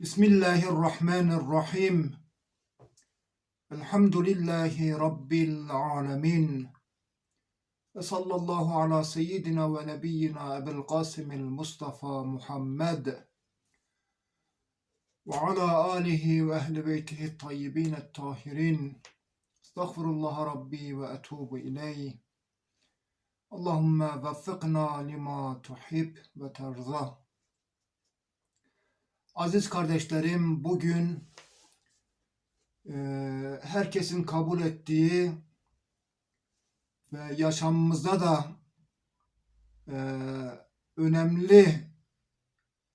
بسم الله الرحمن الرحيم. الحمد لله رب العالمين. صلى الله على سيدنا ونبينا أبي القاسم المصطفى محمد وعلى آله وأهل بيته الطيبين الطاهرين. استغفر الله ربي وأتوب إليه. اللهم وفقنا لما تحب وترضى. Aziz kardeşlerim, bugün e, herkesin kabul ettiği ve yaşamımızda da e, önemli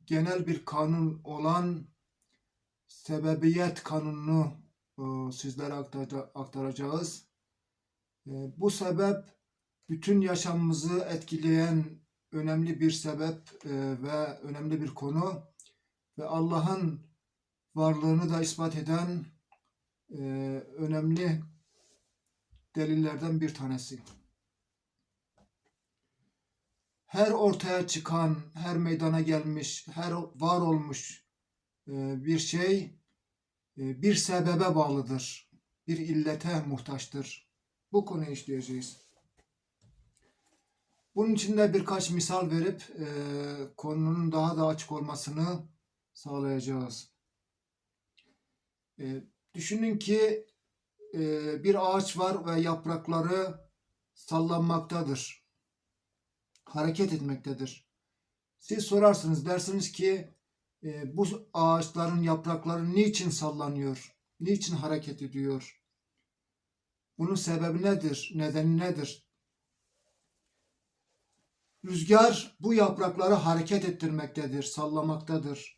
genel bir kanun olan sebebiyet kanununu e, sizlere aktaraca- aktaracağız. E, bu sebep bütün yaşamımızı etkileyen önemli bir sebep ve önemli bir konu ve Allah'ın varlığını da ispat eden e, önemli delillerden bir tanesi. Her ortaya çıkan, her meydana gelmiş, her var olmuş e, bir şey e, bir sebebe bağlıdır. Bir illete muhtaçtır. Bu konuyu işleyeceğiz. Bunun için de birkaç misal verip e, konunun daha da açık olmasını sağlayacağız. E, düşünün ki e, bir ağaç var ve yaprakları sallanmaktadır. Hareket etmektedir. Siz sorarsınız dersiniz ki e, bu ağaçların yaprakları niçin sallanıyor? Niçin hareket ediyor? Bunun sebebi nedir? Nedeni nedir? Rüzgar bu yaprakları hareket ettirmektedir, sallamaktadır.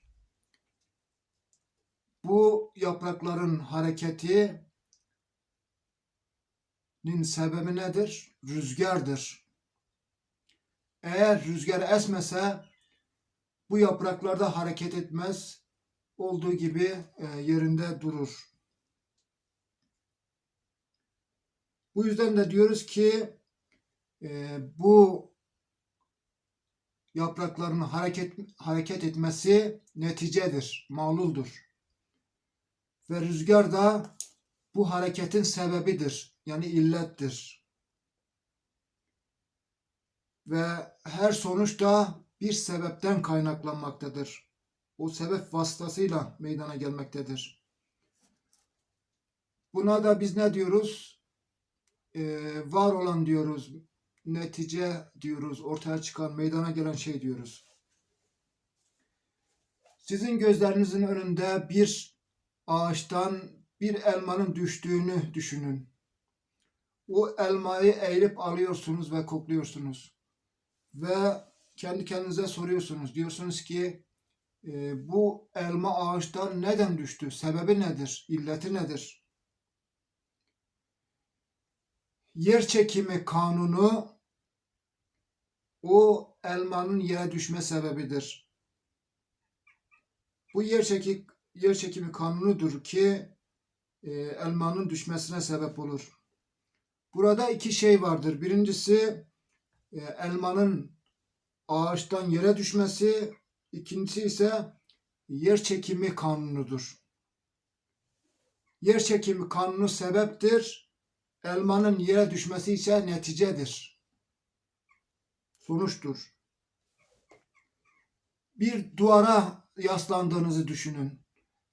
Bu yaprakların hareketinin sebebi nedir? Rüzgardır. Eğer rüzgar esmese bu yapraklar da hareket etmez. Olduğu gibi e, yerinde durur. Bu yüzden de diyoruz ki e, bu yaprakların hareket hareket etmesi neticedir, maluldur. Ve rüzgar da bu hareketin sebebidir. Yani illettir. Ve her sonuç da bir sebepten kaynaklanmaktadır. O sebep vasıtasıyla meydana gelmektedir. Buna da biz ne diyoruz? Ee, var olan diyoruz. Netice diyoruz. Ortaya çıkan, meydana gelen şey diyoruz. Sizin gözlerinizin önünde bir ağaçtan bir elmanın düştüğünü düşünün. O elmayı eğilip alıyorsunuz ve kokluyorsunuz. Ve kendi kendinize soruyorsunuz. Diyorsunuz ki e, bu elma ağaçtan neden düştü? Sebebi nedir? İlleti nedir? Yer çekimi kanunu o elmanın yere düşme sebebidir. Bu yer çekimi yer çekimi kanunudur ki e, elmanın düşmesine sebep olur. Burada iki şey vardır. Birincisi e, elmanın ağaçtan yere düşmesi, ikincisi ise yer çekimi kanunudur. Yer çekimi kanunu sebeptir. Elmanın yere düşmesi ise neticedir. Sonuçtur. Bir duvara yaslandığınızı düşünün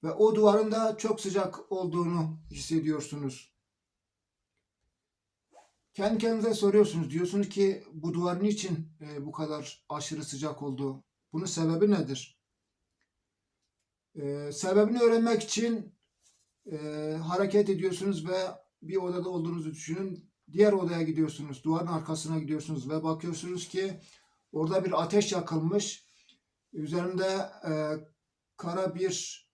ve o duvarın da çok sıcak olduğunu hissediyorsunuz. Kendi kendinize soruyorsunuz. Diyorsunuz ki bu duvar niçin e, bu kadar aşırı sıcak oldu? Bunun sebebi nedir? E, sebebini öğrenmek için e, hareket ediyorsunuz ve bir odada olduğunuzu düşünün. Diğer odaya gidiyorsunuz. Duvarın arkasına gidiyorsunuz ve bakıyorsunuz ki orada bir ateş yakılmış. Üzerinde e, kara bir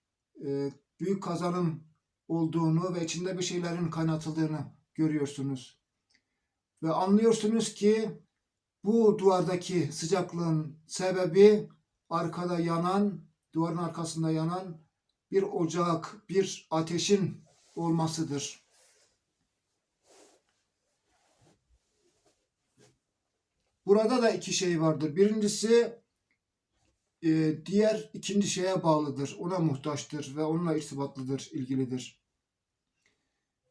büyük kazanın olduğunu ve içinde bir şeylerin kaynatıldığını görüyorsunuz. Ve anlıyorsunuz ki bu duvardaki sıcaklığın sebebi arkada yanan, duvarın arkasında yanan bir ocak, bir ateşin olmasıdır. Burada da iki şey vardır. Birincisi e, diğer ikinci şeye bağlıdır. Ona muhtaçtır ve onunla irtibatlıdır, ilgilidir.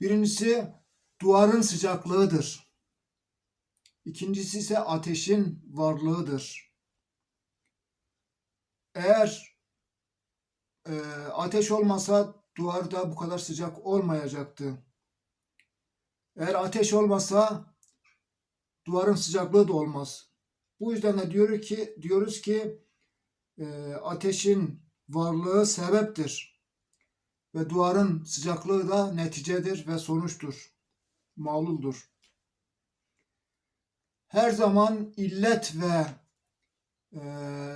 Birincisi duvarın sıcaklığıdır. İkincisi ise ateşin varlığıdır. Eğer e, ateş olmasa duvar da bu kadar sıcak olmayacaktı. Eğer ateş olmasa duvarın sıcaklığı da olmaz. Bu yüzden de diyor ki diyoruz ki e, ateşin varlığı sebeptir ve duvarın sıcaklığı da neticedir ve sonuçtur. Mağluldur. Her zaman illet ve e,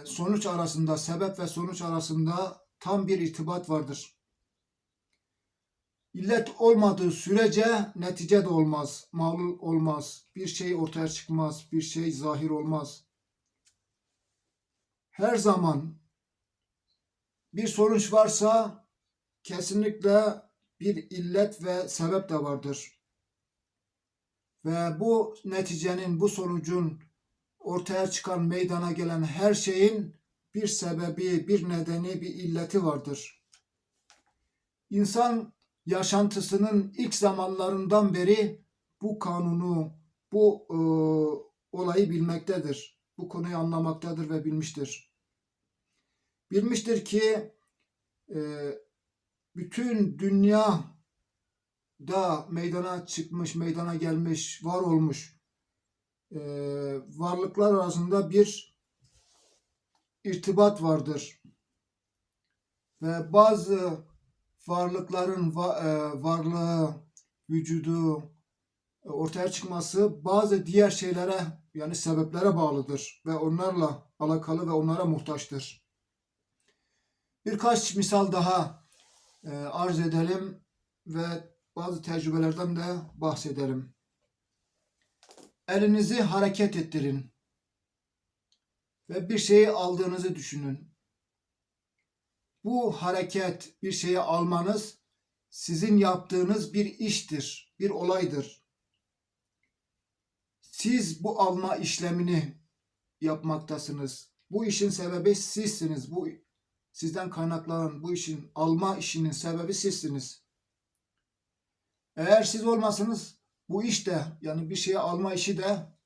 sonuç arasında, sebep ve sonuç arasında tam bir irtibat vardır. İllet olmadığı sürece netice de olmaz, mağlul olmaz, bir şey ortaya çıkmaz, bir şey zahir olmaz. Her zaman bir sonuç varsa kesinlikle bir illet ve sebep de vardır. Ve bu neticenin, bu sonucun ortaya çıkan meydana gelen her şeyin bir sebebi, bir nedeni, bir illeti vardır. İnsan yaşantısının ilk zamanlarından beri bu kanunu, bu e, olayı bilmektedir. Bu konuyu anlamaktadır ve bilmiştir. Bilmiştir ki e, bütün dünya da meydana çıkmış, meydana gelmiş, var olmuş e, varlıklar arasında bir irtibat vardır. Ve bazı varlıkların va- e, varlığı, vücudu ortaya çıkması bazı diğer şeylere yani sebeplere bağlıdır ve onlarla alakalı ve onlara muhtaçtır. Birkaç misal daha e, arz edelim ve bazı tecrübelerden de bahsedelim. Elinizi hareket ettirin ve bir şeyi aldığınızı düşünün. Bu hareket, bir şeyi almanız sizin yaptığınız bir iştir, bir olaydır. Siz bu alma işlemini yapmaktasınız. Bu işin sebebi sizsiniz. Bu sizden kaynaklanan bu işin alma işinin sebebi sizsiniz. Eğer siz olmasanız bu iş de yani bir şeyi alma işi de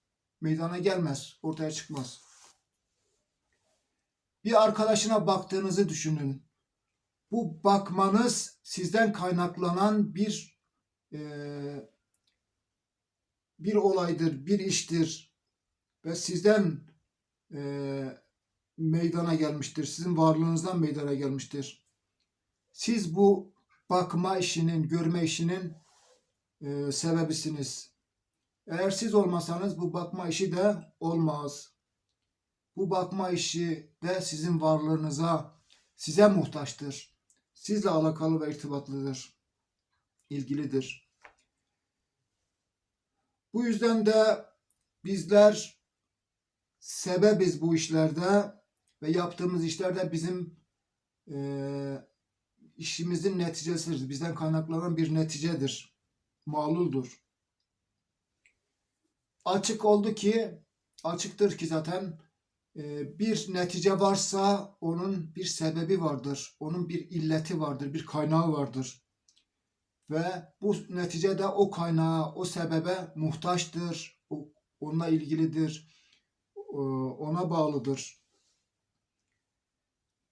meydana gelmez, ortaya çıkmaz. Bir arkadaşına baktığınızı düşünün. Bu bakmanız sizden kaynaklanan bir eee, bir olaydır, bir iştir ve sizden eee, meydana gelmiştir. Sizin varlığınızdan meydana gelmiştir. Siz bu bakma işinin, görme işinin eee, sebebisiniz. Eğer siz olmasanız bu bakma işi de olmaz. Bu bakma işi de sizin varlığınıza, size muhtaçtır. Sizle alakalı ve irtibatlıdır, ilgilidir. Bu yüzden de bizler sebebiz bu işlerde ve yaptığımız işlerde bizim eee, işimizin neticesidir. Bizden kaynaklanan bir neticedir. Maluldur. Açık oldu ki, açıktır ki zaten e, bir netice varsa onun bir sebebi vardır. Onun bir illeti vardır, bir kaynağı vardır. Ve bu netice de o kaynağa, o sebebe muhtaçtır. Onunla ilgilidir. Ona bağlıdır.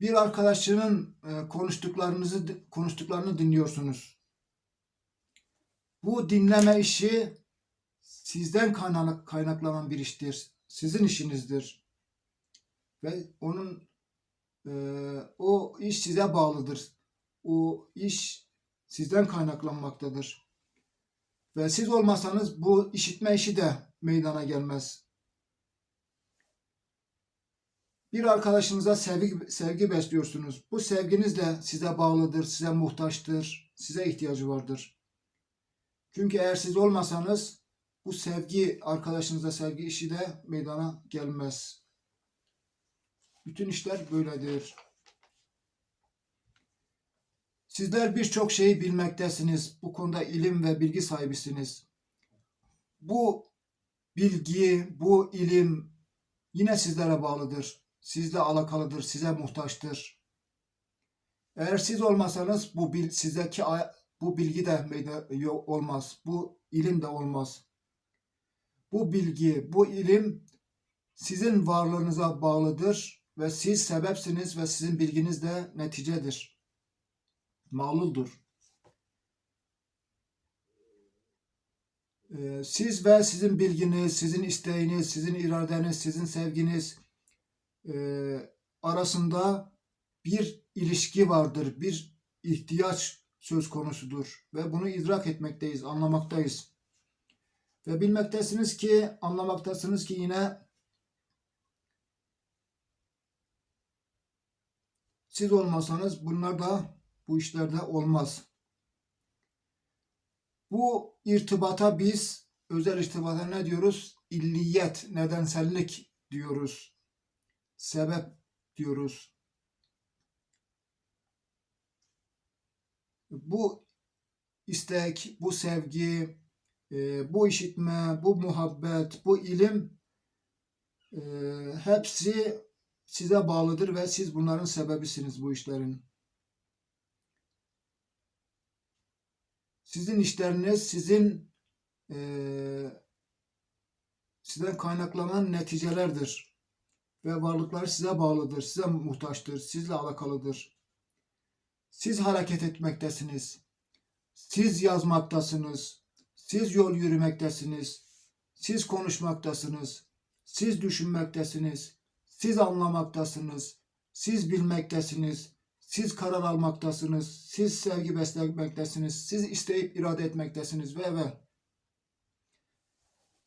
Bir arkadaşının e, konuştuklarınızı konuştuklarını dinliyorsunuz. Bu dinleme işi sizden kaynak- kaynaklanan bir iştir. Sizin işinizdir. Ve onun e, o iş size bağlıdır. O iş sizden kaynaklanmaktadır. Ve siz olmasanız bu işitme işi de meydana gelmez. Bir arkadaşınıza sevgi, sevgi besliyorsunuz. Bu sevginiz de size bağlıdır, size muhtaçtır, size ihtiyacı vardır. Çünkü eğer siz olmasanız bu sevgi, arkadaşınıza sevgi işi de meydana gelmez. Bütün işler böyledir. Sizler birçok şeyi bilmektesiniz. Bu konuda ilim ve bilgi sahibisiniz. Bu bilgi, bu ilim yine sizlere bağlıdır. sizle alakalıdır, size muhtaçtır. Eğer siz olmasanız bu bil, sizdeki bu bilgi de olmaz. Bu ilim de olmaz. Bu bilgi, bu ilim sizin varlığınıza bağlıdır ve siz sebepsiniz ve sizin bilginiz de neticedir. Mağluldur. Ee, Siz ve sizin bilginiz, sizin isteğiniz, sizin iradeniz, sizin sevginiz e, arasında bir ilişki vardır, bir ihtiyaç söz konusudur ve bunu idrak etmekteyiz, anlamaktayız. Ve bilmektesiniz ki, anlamaktasınız ki yine siz olmasanız bunlar da bu işlerde olmaz. Bu irtibata biz özel irtibata ne diyoruz? İlliyet, nedensellik diyoruz. Sebep diyoruz. Bu istek, bu sevgi, e, bu işitme, bu muhabbet, bu ilim e, hepsi size bağlıdır ve siz bunların sebebisiniz bu işlerin. Sizin işleriniz sizin eee sizden kaynaklanan neticelerdir. Ve varlıklar size bağlıdır, size muhtaçtır, sizle alakalıdır. Siz hareket etmektesiniz. Siz yazmaktasınız. Siz yol yürümektesiniz. Siz konuşmaktasınız. Siz düşünmektesiniz. Siz anlamaktasınız. Siz bilmektesiniz. Siz karar almaktasınız. Siz sevgi beslemektesiniz. Siz isteyip irade etmektesiniz ve ve.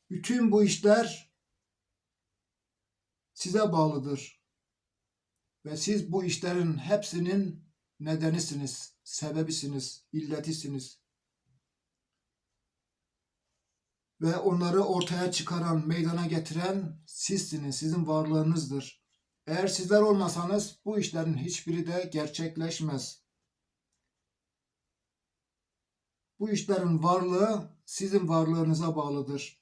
Bütün bu işler size bağlıdır. Ve siz bu işlerin hepsinin nedenisiniz, sebebisiniz, illetisiniz. Ve onları ortaya çıkaran, meydana getiren sizsiniz, sizin varlığınızdır. Eğer sizler olmasanız bu işlerin hiçbiri de gerçekleşmez. Bu işlerin varlığı sizin varlığınıza bağlıdır.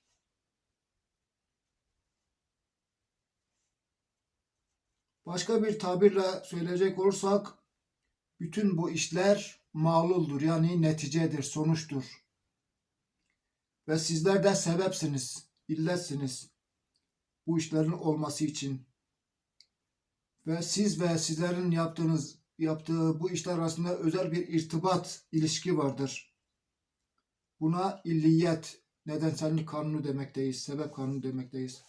Başka bir tabirle söyleyecek olursak bütün bu işler mağluldur yani neticedir, sonuçtur. Ve sizler de sebepsiniz, illetsiniz bu işlerin olması için. Ve siz ve sizlerin yaptığınız yaptığı bu işler arasında özel bir irtibat, ilişki vardır. Buna illiyet, nedensellik kanunu demekteyiz, sebep kanunu demekteyiz.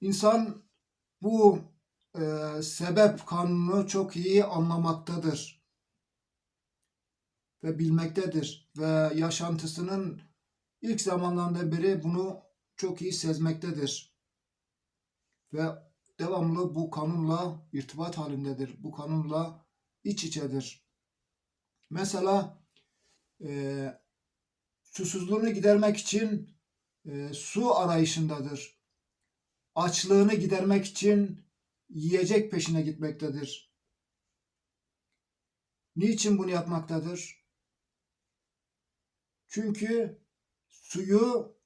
İnsan bu e, sebep kanunu çok iyi anlamaktadır ve bilmektedir ve yaşantısının ilk zamanlarından beri bunu çok iyi sezmektedir ve devamlı bu kanunla irtibat halindedir. Bu kanunla iç içedir. Mesela e, susuzluğunu gidermek için e, su arayışındadır. Açlığını gidermek için yiyecek peşine gitmektedir. Niçin bunu yapmaktadır? Çünkü suyu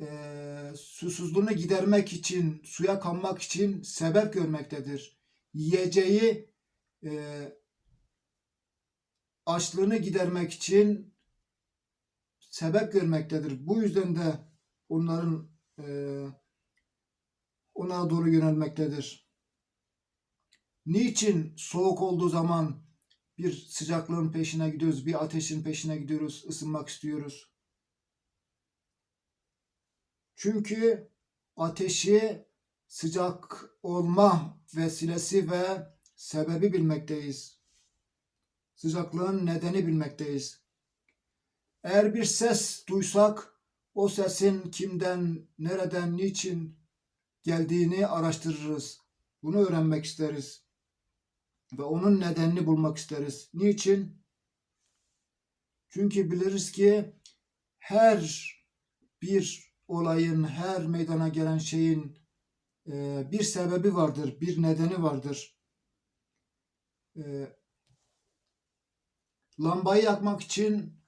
e, susuzluğunu gidermek için, suya kanmak için sebep görmektedir. Yiyeceği e, açlığını gidermek için sebep görmektedir. Bu yüzden de onların e, ona doğru yönelmektedir. Niçin soğuk olduğu zaman bir sıcaklığın peşine gidiyoruz, bir ateşin peşine gidiyoruz, ısınmak istiyoruz? Çünkü ateşi sıcak olma vesilesi ve sebebi bilmekteyiz. Sıcaklığın nedeni bilmekteyiz. Eğer bir ses duysak o sesin kimden, nereden, niçin geldiğini araştırırız. Bunu öğrenmek isteriz. Ve onun nedenini bulmak isteriz. Niçin? Çünkü biliriz ki her bir olayın, her meydana gelen şeyin e, bir sebebi vardır, bir nedeni vardır. E, lambayı yakmak için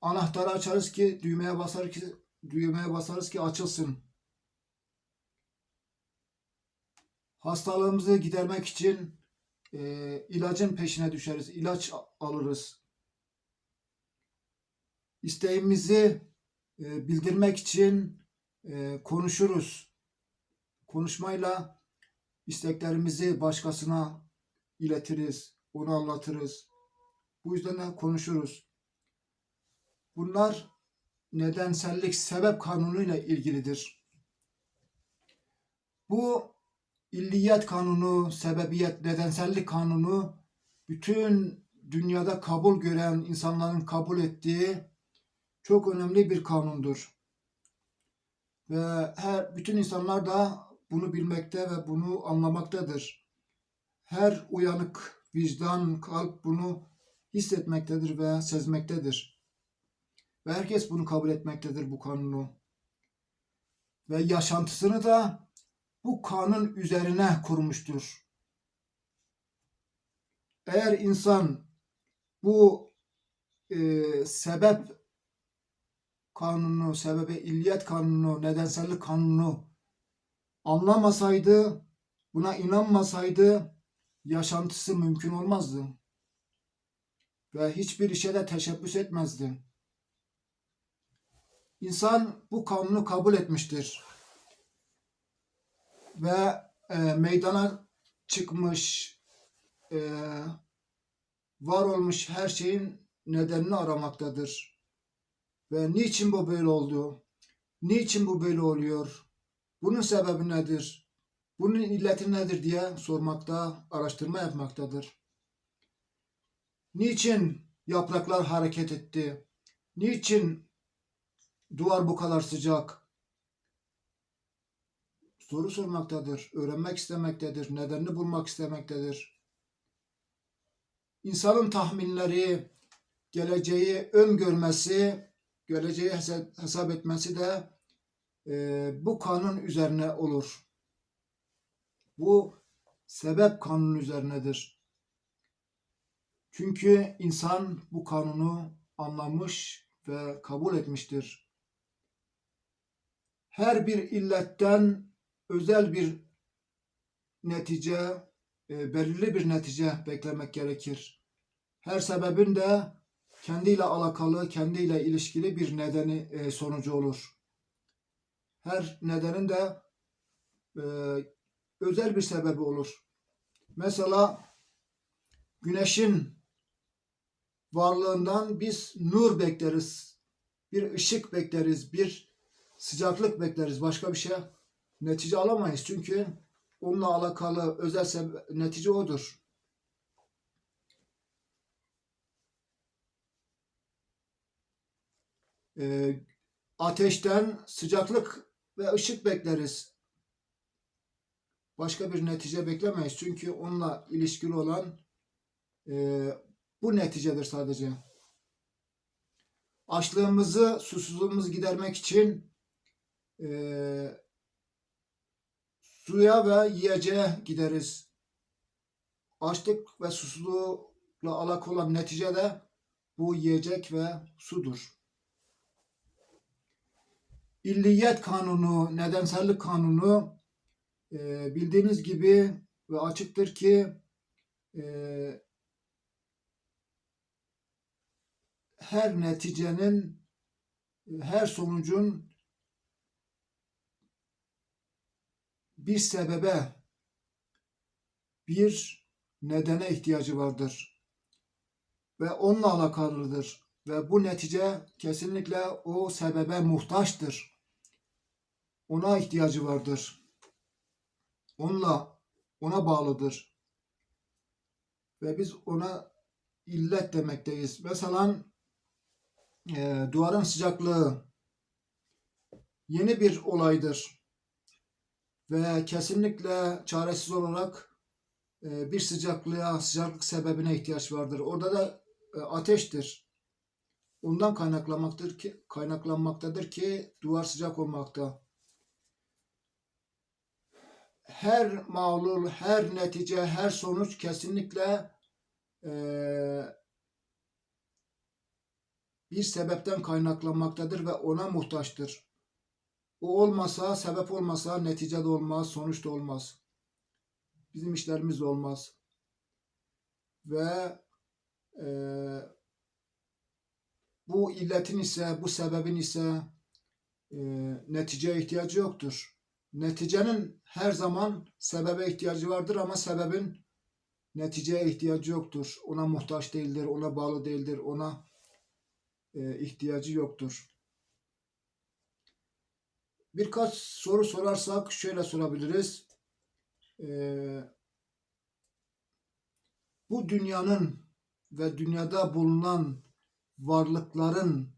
anahtarı açarız ki düğmeye basar ki düğmeye basarız ki açılsın. Hastalığımızı gidermek için e, ilacın peşine düşeriz. ilaç alırız. İsteğimizi e, bildirmek için e, konuşuruz. Konuşmayla isteklerimizi başkasına iletiriz, onu anlatırız. Bu yüzden de konuşuruz. Bunlar nedensellik sebep kanunuyla ilgilidir. Bu illiyet kanunu, sebebiyet, nedensellik kanunu bütün dünyada kabul gören insanların kabul ettiği çok önemli bir kanundur. Ve her bütün insanlar da bunu bilmekte ve bunu anlamaktadır. Her uyanık vicdan, kalp bunu hissetmektedir ve sezmektedir. Ve herkes bunu kabul etmektedir bu kanunu. Ve yaşantısını da bu kanun üzerine kurmuştur. Eğer insan bu e, sebep kanunu, sebebe illiyet kanunu, nedensellik kanunu anlamasaydı, buna inanmasaydı yaşantısı mümkün olmazdı. Ve hiçbir işe de teşebbüs etmezdi. İnsan bu kanunu kabul etmiştir. Ve e, meydana çıkmış, e, var olmuş her şeyin nedenini aramaktadır. Ve niçin bu böyle oldu? Niçin bu böyle oluyor? Bunun sebebi nedir? Bunun illeti nedir diye sormakta, araştırma yapmaktadır. Niçin yapraklar hareket etti? Niçin duvar bu kadar sıcak? Soru sormaktadır, öğrenmek istemektedir, nedenini bulmak istemektedir. İnsanın tahminleri, geleceği öngörmesi, geleceği hesap, etmesi de e, bu kanun üzerine olur. Bu sebep kanunu üzerinedir. Çünkü insan bu kanunu anlamış ve kabul etmiştir. Her bir illetten özel bir netice, e, belirli bir netice beklemek gerekir. Her sebebin de kendiyle alakalı, kendiyle ilişkili bir nedeni e, sonucu olur. Her nedenin de e, özel bir sebebi olur. Mesela güneşin varlığından biz nur bekleriz. Bir ışık bekleriz, bir sıcaklık bekleriz. Başka bir şey netice alamayız. Çünkü onunla alakalı özel netice odur. Ee, ateşten sıcaklık ve ışık bekleriz. Başka bir netice beklemeyiz. Çünkü onunla ilişkili olan e, bu neticedir sadece. Açlığımızı, susuzluğumuzu gidermek için e, suya ve yiyeceğe gideriz. Açlık ve susuzlukla alakalı olan netice de bu yiyecek ve sudur. İlliyet kanunu, nedensellik kanunu e, bildiğiniz gibi ve açıktır ki e, her neticenin, her sonucun bir sebebe, bir nedene ihtiyacı vardır. Ve onunla alakalıdır. Ve bu netice kesinlikle o sebebe muhtaçtır. Ona ihtiyacı vardır. Onunla, ona bağlıdır. Ve biz ona illet demekteyiz. Mesela e, duvarın sıcaklığı yeni bir olaydır. Ve kesinlikle çaresiz olarak e, bir sıcaklığa, sıcaklık sebebine ihtiyaç vardır. Orada da e, ateştir. Ondan kaynaklanmaktır ki kaynaklanmaktadır ki duvar sıcak olmakta. Her mağlul, her netice, her sonuç kesinlikle e, bir sebepten kaynaklanmaktadır ve ona muhtaçtır. O olmasa, sebep olmasa netice de olmaz, sonuç da olmaz. bizim işlerimiz olmaz. Ve eee, bu illetin ise, bu sebebin ise eee neticeye ihtiyacı yoktur. Neticenin her zaman sebebe ihtiyacı vardır ama sebebin neticeye ihtiyacı yoktur. Ona muhtaç değildir, ona bağlı değildir, ona eee, ihtiyacı yoktur. Birkaç soru sorarsak şöyle sorabiliriz. Eee, bu dünyanın ve dünyada bulunan varlıkların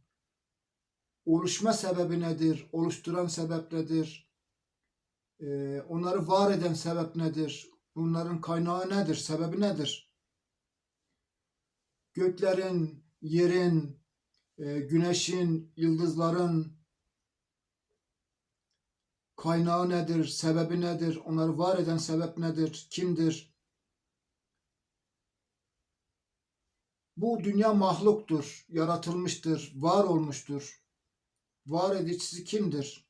oluşma sebebi nedir? Oluşturan sebep nedir? Eee, onları var eden sebep nedir? Bunların kaynağı nedir? Sebebi nedir? Göklerin, yerin, eee, güneşin, yıldızların kaynağı nedir? Sebebi nedir? Onları var eden sebep nedir? Kimdir? Bu dünya mahluktur, yaratılmıştır, var olmuştur. Var edicisi kimdir?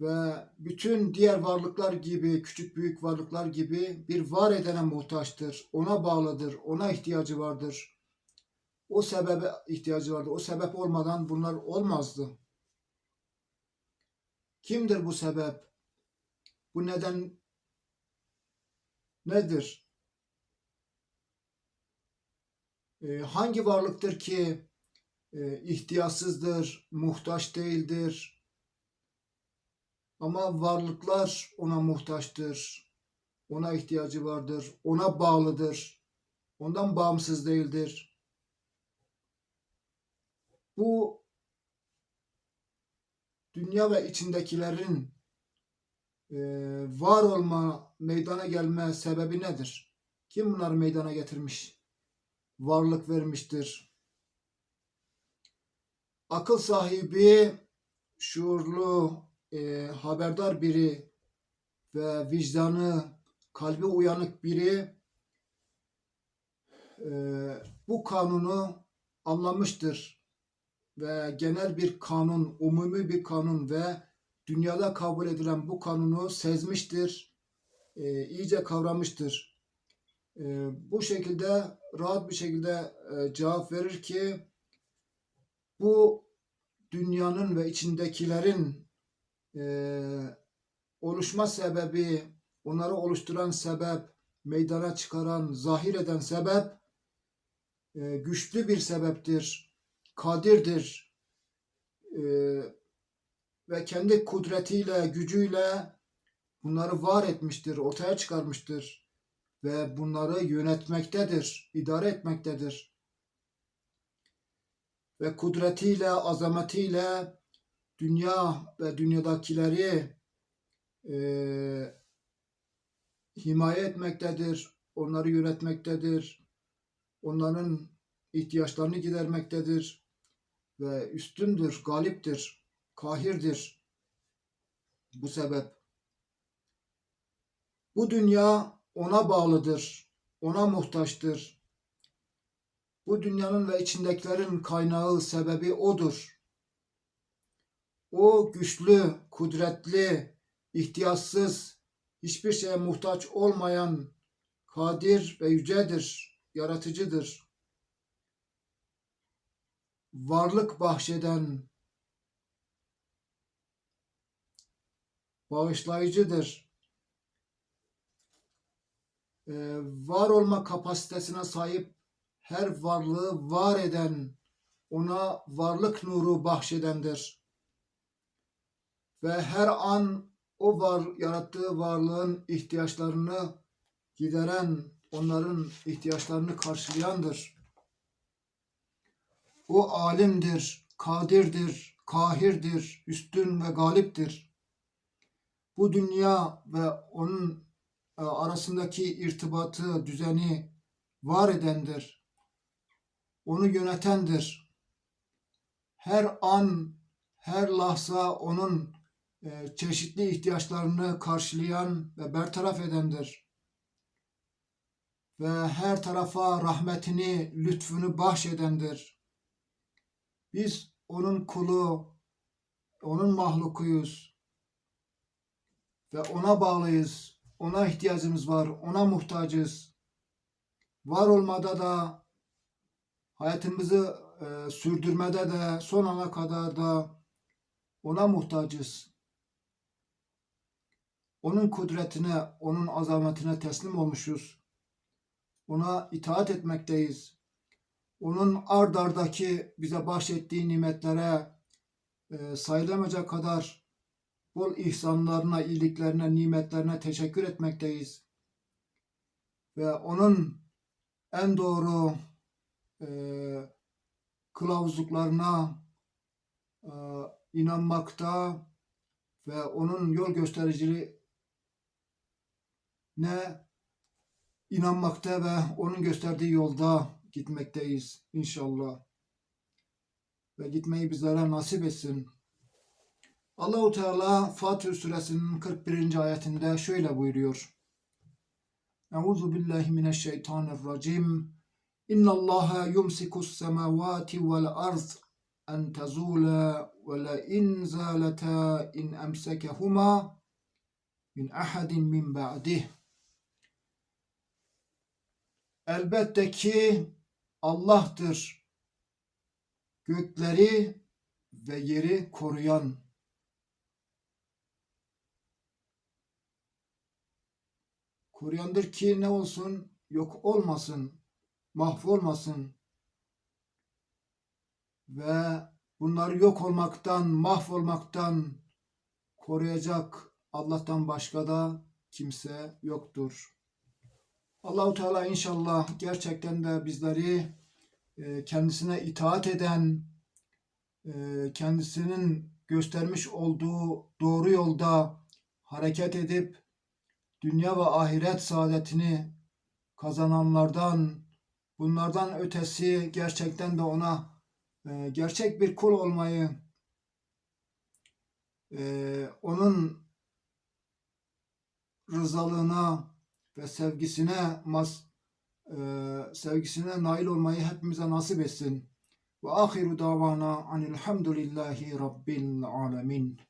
Ve bütün diğer varlıklar gibi, küçük büyük varlıklar gibi bir var edene muhtaçtır. Ona bağlıdır, ona ihtiyacı vardır. O sebebe ihtiyacı vardır. O sebep olmadan bunlar olmazdı. Kimdir bu sebep? Bu neden nedir? Ee, hangi varlıktır ki e, ihtiyaçsızdır, muhtaç değildir? Ama varlıklar ona muhtaçtır. Ona ihtiyacı vardır. Ona bağlıdır. Ondan bağımsız değildir. Bu dünya ve içindekilerin e, var olma, meydana gelme sebebi nedir? Kim bunları meydana getirmiş? Varlık vermiştir. Akıl sahibi, şuurlu, e, haberdar biri ve vicdanı, kalbi uyanık biri e, bu kanunu anlamıştır ve genel bir kanun, umumi bir kanun ve dünyada kabul edilen bu kanunu sezmiştir, e, iyice kavramıştır. E, bu şekilde rahat bir şekilde e, cevap verir ki bu dünyanın ve içindekilerin e, oluşma sebebi, onları oluşturan sebep, meydana çıkaran, zahir eden sebep e, güçlü bir sebeptir, kadirdir e, ve kendi kudretiyle, gücüyle bunları var etmiştir, ortaya çıkarmıştır ve bunları yönetmektedir, idare etmektedir. Ve kudretiyle, azametiyle dünya ve dünyadakileri e, himaye etmektedir, onları yönetmektedir, onların ihtiyaçlarını gidermektedir ve üstündür, galiptir, kahirdir. Bu sebep. Bu dünya ona bağlıdır, ona muhtaçtır. Bu dünyanın ve içindekilerin kaynağı, sebebi odur. O güçlü, kudretli, ihtiyaçsız, hiçbir şeye muhtaç olmayan kadir ve yücedir, yaratıcıdır. Varlık bahşeden, bağışlayıcıdır. Ee, var olma kapasitesine sahip her varlığı var eden, ona varlık nuru bahşedendir. Ve her an o var yarattığı varlığın ihtiyaçlarını gideren, onların ihtiyaçlarını karşılayandır. O alimdir, kadirdir, kahirdir, üstün ve galiptir. Bu dünya ve onun e, arasındaki irtibatı, düzeni var edendir. Onu yönetendir. Her an, her lahza onun çeşitli ihtiyaçlarını karşılayan ve bertaraf edendir. Ve her tarafa rahmetini, lütfunu bahşedendir. Biz onun kulu, onun mahlukuyuz. ve ona bağlıyız. Ona ihtiyacımız var. Ona muhtacız. Var olmada da hayatımızı e, sürdürmede de son ana kadar da ona muhtacız. Onun kudretine, onun azametine teslim olmuşuz. Ona itaat etmekteyiz. Onun ard ardaki bize bahşettiği nimetlere e, sayılamayacak kadar bol ihsanlarına, iyiliklerine, nimetlerine teşekkür etmekteyiz. Ve onun en doğru e, kılavuzluklarına e, inanmakta ve onun yol göstericiliğine inanmakta ve onun gösterdiği yolda gitmekteyiz inşallah. Ve gitmeyi bizlere nasip etsin. Allahu Teala Fatih suresinin 41. ayetinde şöyle buyuruyor. Euzu billahi mineşşeytanirracim. İnna Allaha yumsikus semavati vel ard en tezula ve la in zalata in emsekehuma min ahadin min ba'dih. Elbette ki Allah'tır gökleri ve yeri koruyan. Koruyandır ki ne olsun? Yok olmasın, mahvolmasın. Ve bunları yok olmaktan, mahvolmaktan koruyacak Allah'tan başka da kimse yoktur. Allahu Teala inşallah gerçekten de bizleri e, kendisine itaat eden, e, kendisinin göstermiş olduğu doğru yolda hareket edip dünya ve ahiret saadetini kazananlardan, bunlardan ötesi gerçekten de ona e, gerçek bir kul olmayı, onun rızalığına ve sevgisine mas e, sevgisine nail olmayı hepimize nasip etsin. Ve ahiru davana anilhamdülillahi rabbil alemin.